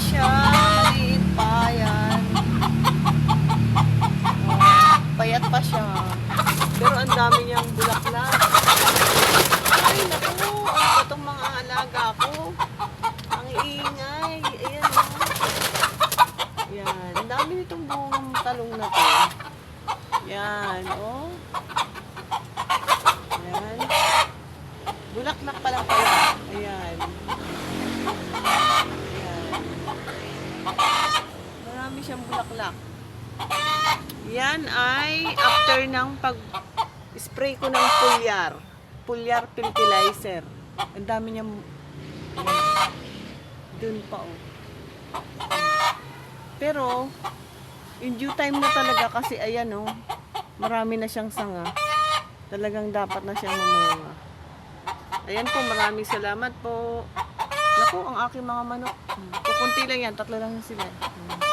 siya. Maliit pa. Yan. Oh, payat pa siya. Pero ang dami niyang bulaklak. Ay, naku. Ano itong mga alaga ko? Ang ingay. Ayan, oh. Yan. Ang dami nitong buong talong na to. Yan, oh. Yan. Bulaklak pa lang pala. Siyang bulaklak. Yan ay after ng pag-spray ko ng pulyar. Pulyar fertilizer. Ang dami niyang... Dun pa, oh. Pero, in due time na talaga kasi ayan oh, marami na siyang sanga. Talagang dapat na siyang mamunga. Ayan po, maraming salamat po. Naku, ang aking mga manok. Kukunti lang yan, tatlo lang sila. Hmm.